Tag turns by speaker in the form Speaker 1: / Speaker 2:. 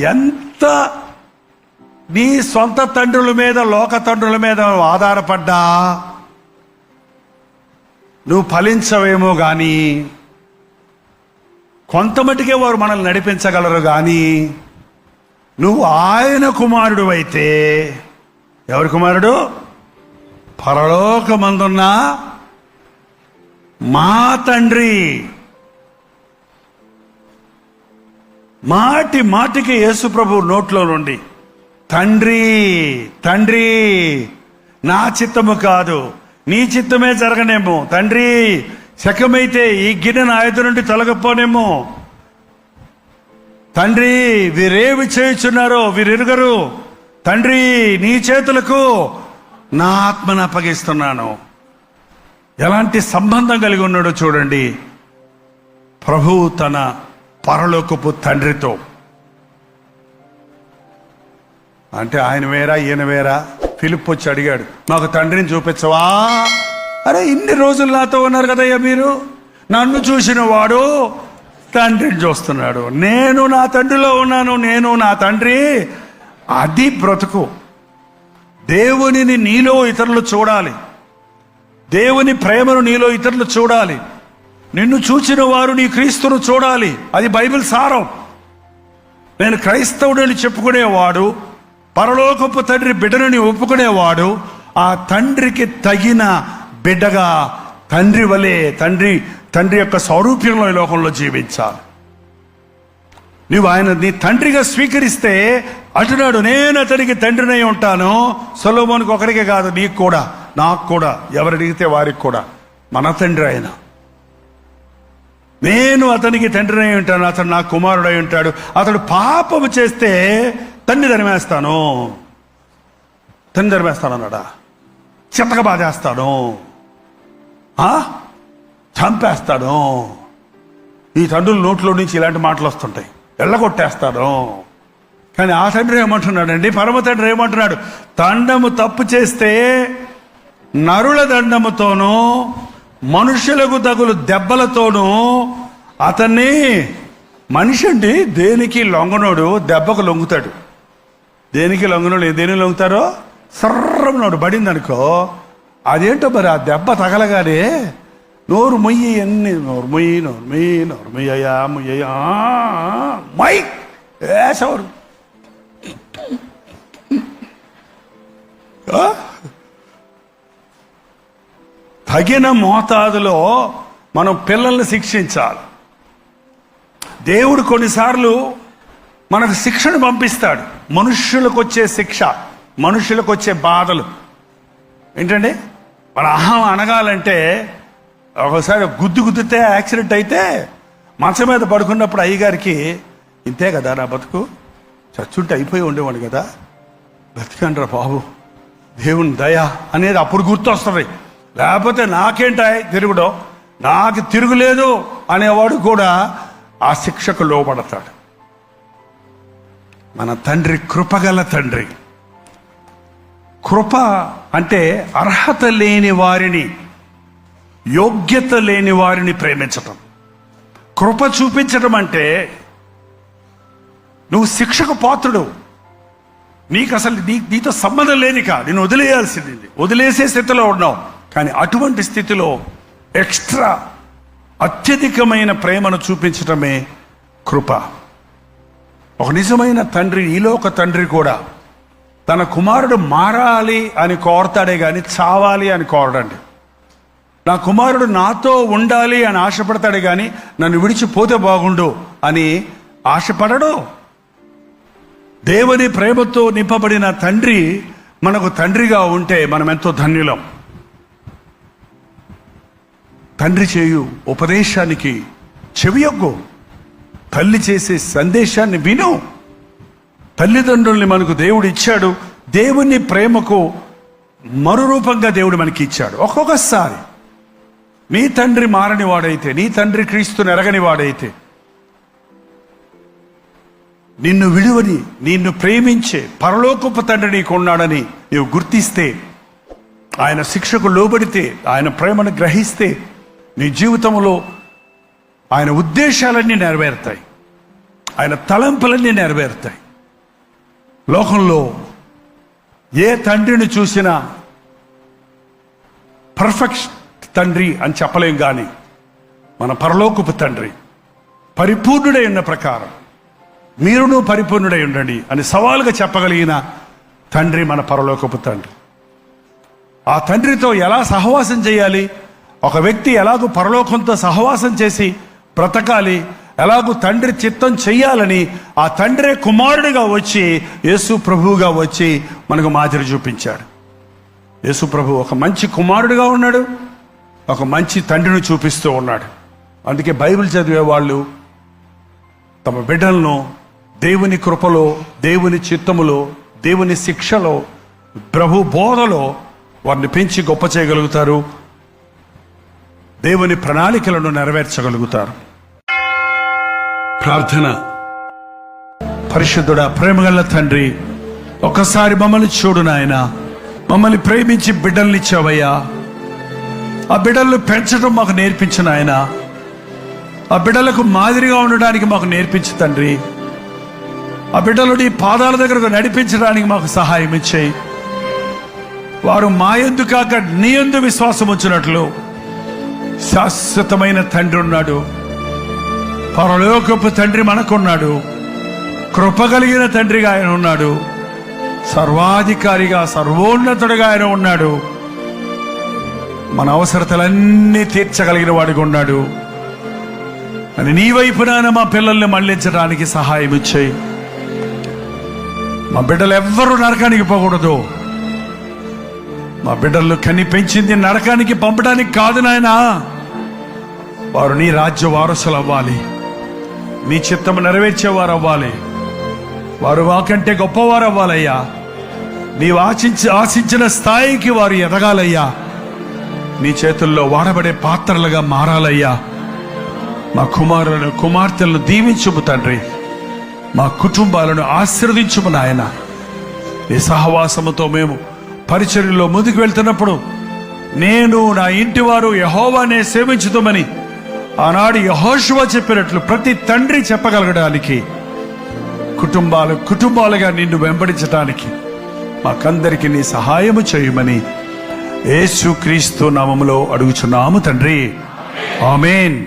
Speaker 1: ఎంత నీ సొంత తండ్రుల మీద లోక తండ్రుల మీద ఆధారపడ్డా? నువ్వు ఫలించవేమో కానీ కొంతమటికే వారు మనల్ని నడిపించగలరు కానీ నువ్వు ఆయన కుమారుడు అయితే ఎవరి కుమారుడు? పరలోకమందున్న మా తండ్రి. మాటి మాటికి యేసుప్రభు నోట్లో నుండి తండ్రి తండ్రి నా చిత్తము కాదు నీ చిత్తమే జరగనేమో తండ్రి శకమైతే ఈ గిన్నె నా ఎదురు నుండి తొలగపోనేమో. తండ్రి వీరేమి చేయుచున్నారో వీరిరుగరు తండ్రి నీ చేతులకు నా ఆత్మను అప్పగిస్తున్నాను ఎలాంటి సంబంధం కలిగి ఉన్నాడో చూడండి. ప్రభువు తన పరలోకపు తండ్రితో. అంటే ఆయన వేరా ఈయన వేరా? ఫిలిప్ వచ్చి అడిగాడు మాకు తండ్రిని చూపించవా? అరే ఇన్ని రోజులు నాతో ఉన్నారు కదయ్యా మీరు? నన్ను చూసిన వాడు తండ్రిని చూస్తున్నాడు. నేను నా తండ్రిలో ఉన్నాను నేను నా తండ్రి. అది బ్రతుకు. దేవునిని నీలో ఇతరులు చూడాలి. దేవుని ప్రేమను నీలో ఇతరులు చూడాలి. నిన్ను చూచిన వారు నీ క్రీస్తును చూడాలి. అది బైబిల్ సారం. నేను క్రైస్తవుడని చెప్పుకునేవాడు పరలోకపు తండ్రి బిడ్డనని ఒప్పుకునేవాడు ఆ తండ్రికి తగిన బిడ్డగా తండ్రి వలె తండ్రి తండ్రి యొక్క సౌరూప్యంలో ఈ లోకంలో జీవించాలి. నువ్వు ఆయన నీ తండ్రిగా స్వీకరిస్తే అటునాడు నేను అతనికి తండ్రినై ఉంటాను. సొలోమోనికి ఒకరికి కాదు నీకు కూడా నాకు కూడా ఎవరు అడిగితే వారికి కూడా మన తండ్రి ఆయన. నేను అతనికి తండ్రినై ఉంటాను అతడు నా కుమారుడై ఉంటాడు. అతడు పాపము చేస్తే తన్ని ధరిమేస్తాను తన్ని ధరిమేస్తాను అన్నాడా? చిత్తక బాధేస్తాను. ఆ? చంపేస్తాను. ఈ తండ్రుల నోట్లో నుంచి ఇలాంటి మాటలు వస్తుంటాయి. ఎల్లగొట్టేస్తాను కానీ ఆ తండ్రి ఏమంటున్నాడండి? పరమ తండ్రి ఏమంటున్నాడు? దండము తప్పు చేస్తే నరుల దండముతోనూ మనుషులకు తగులు దెబ్బలతోనూ అతన్ని మనిషి అండి దేనికి లొంగనోడు దెబ్బకు లొంగుతాడు. దేనికి లొంగనోడు దేనికి లొంగుతారో? సర్రమనోడు పడింది అనుకో అదేంటో మరి ఆ దెబ్బ తగలగానే నోరు మొయ్యి అన్ని నోరు మొయ్యి నోరు మొయ్యి నోరు మొయ్యయ్యా మొయ్యయ్యా మై వేసవరు ఆ? తగిన మోతాదులో మనం పిల్లల్ని శిక్షించాలి. దేవుడు కొన్నిసార్లు మనకు శిక్షను పంపిస్తాడు. మనుష్యులకు వచ్చే శిక్ష మనుషులకు వచ్చే బాధలు. ఏంటండి? మన అహం అనగాలంటే ఒకసారి గుద్దు గుద్దితే యాక్సిడెంట్ అయితే మంచం మీద పడుకున్నప్పుడు అయ్యగారికి ఇంతే కదా నా బతుకు? చచ్చుంటే అయిపోయి ఉండేవాడు కదా? బతికండ్రా బాబు. దేవుని దయ అనేది అప్పుడు గుర్తొస్తుంది. లేకపోతే నాకేంటాయి తిరుగుడో? నాకు తిరుగులేదు అనేవాడు కూడా ఆ శిక్షకు లోపడతాడు మన తండ్రి కృపగల తండ్రి. కృప అంటే అర్హత లేని వారిని యోగ్యత లేని వారిని ప్రేమించటం. కృప చూపించడం అంటే నువ్వు శిక్షకు పాత్రుడు. నీకు అసలు నీ నీతో సంబంధం లేని కా నేను వదిలేయాల్సింది. వదిలేసే స్థితిలో ఉన్నావు. కానీ అటువంటి స్థితిలో ఎక్స్ట్రా అత్యధికమైన ప్రేమను చూపించటమే కృప. ఒక నిజమైన తండ్రి ఈలోక తండ్రి కూడా తన కుమారుడు మారాలి అని కోరతాడే కానీ చావాలి అని కోరడండి. నా కుమారుడు నాతో ఉండాలి అని ఆశపడతాడే కానీ నన్ను విడిచిపోతే బాగుండు అని ఆశపడడు. దేవుని ప్రేమతో నింపబడిన తండ్రి మనకు తండ్రిగా ఉంటే మనం ఎంతో ధన్యులం. తండ్రి చేయు ఉపదేశానికి చెవియొగ్గు. తల్లి చేసే సందేశాన్ని విను. తల్లిదండ్రుల్ని మనకు దేవుడు ఇచ్చాడు. దేవుని ప్రేమకు మరురూపంగా దేవుడు మనకి ఇచ్చాడు. ఒక్కొక్కసారి నీ తండ్రి మారని వాడైతే నీ తండ్రి క్రీస్తుని ఎరగని వాడైతే నిన్ను విడువని నిన్ను ప్రేమించే పరలోకపు తండ్రి నీకు ఉన్నాడని నీవు గుర్తిస్తే ఆయన శిక్షకు లోబడితే ఆయన ప్రేమను గ్రహిస్తే నీ జీవితంలో ఆయన ఉద్దేశాలన్నీ నెరవేరుతాయి. ఆయన తలంపులన్నీ నెరవేరుతాయి. లోకంలో ఏ తండ్రిని చూసినా పర్ఫెక్ట్ తండ్రి అని చెప్పలేం కానీ మన పరలోకపు తండ్రి పరిపూర్ణుడై ఉన్న ప్రకారం మీరును పరిపూర్ణుడై ఉండండి అని సవాలుగా చెప్పగలిగిన తండ్రి మన పరలోకపు తండ్రి. ఆ తండ్రితో ఎలా సహవాసం చేయాలి? ఒక వ్యక్తి ఎలాగో పరలోకంతో సహవాసం చేసి బ్రతకాలి ఎలాగో తండ్రి చిత్తం చెయ్యాలని ఆ తండ్రే కుమారుడిగా వచ్చి యేసు ప్రభువుగా వచ్చి మనకు మాదిరి చూపించాడు. యేసు ప్రభు ఒక మంచి కుమారుడిగా ఉన్నాడు ఒక మంచి తండ్రిని చూపిస్తూ ఉన్నాడు. అందుకే బైబిల్ చదివే వాళ్ళు తమ బిడ్డలను దేవుని కృపలో దేవుని చిత్తములో దేవుని శిక్షలో ప్రభు బోధలో వారిని పెంచి గొప్ప చేయగలుగుతారు. దేవుని ప్రణాళికలను నెరవేర్చగలుగుతారు. ప్రార్థన. పరిశుద్ధుడా ప్రేమగల తండ్రి ఒకసారి మమ్మల్ని చూడు నాయన. మమ్మల్ని ప్రేమించి బిడ్డల్ని ఇచ్చావయ్యా. ఆ బిడ్డలను పెంచడం మాకు నేర్పించిన ఆయన ఆ బిడ్డలకు మాదిరిగా ఉండడానికి మాకు నేర్పించు తండ్రి. ఆ బిడ్డలు నీ పాదాల దగ్గరకు నడిపించడానికి మాకు సహాయం ఇచ్చేయి. వారు మా ఎందు కాక నీ ఎందు విశ్వాసం వచ్చినట్లు శాశ్వతమైన తండ్రి ఉన్నాడు. పరలోకపు తండ్రి మనకున్నాడు. కృప కలిగిన తండ్రిగా ఆయన ఉన్నాడు. సర్వాధికారిగా సర్వోన్నతుడిగా ఆయన ఉన్నాడు. మన అవసరతలన్నీ తీర్చగలిగిన వాడిగా ఉన్నాడు. అని నీ వైపున మా పిల్లల్ని మళ్ళించడానికి సహాయం ఇచ్చేయి. మా బిడ్డలు ఎవ్వరూ నరకానికి పోకూడదు. మా బిడ్డలు కని పెంచింది నరకానికి పంపడానికి కాదు నాయనా. వారు నీ రాజ్య వారసులు అవ్వాలి నీ చిత్తము నెరవేర్చేవారు అవ్వాలి వారు వాకంటే గొప్పవారు అవ్వాలయ్యా నీవు ఆశించి ఆశించిన స్థాయికి వారు ఎదగాలయ్యా. నీ చేతుల్లో వాడబడే పాత్రలుగా మారాలయ్యా. మా కుమారులను కుమార్తెలను దీవించుము తండ్రి. మా కుటుంబాలను ఆశీర్వదించుము నాయన. నీ సహవాసముతో మేము పరిచర్యలో ముందుకు వెళ్తున్నప్పుడు నేను నా ఇంటి వారు యహోవానే సేవించుతామని ఆనాడు యహోశువ చెప్పినట్లు ప్రతి తండ్రి చెప్పగలగడానికి కుటుంబాలు కుటుంబాలుగా నిన్ను వెంబడించడానికి మాకందరికీ నీ సహాయము చేయమని యేసుక్రీస్తు నామములో అడుగుచున్నాము తండ్రి. ఆమెన్.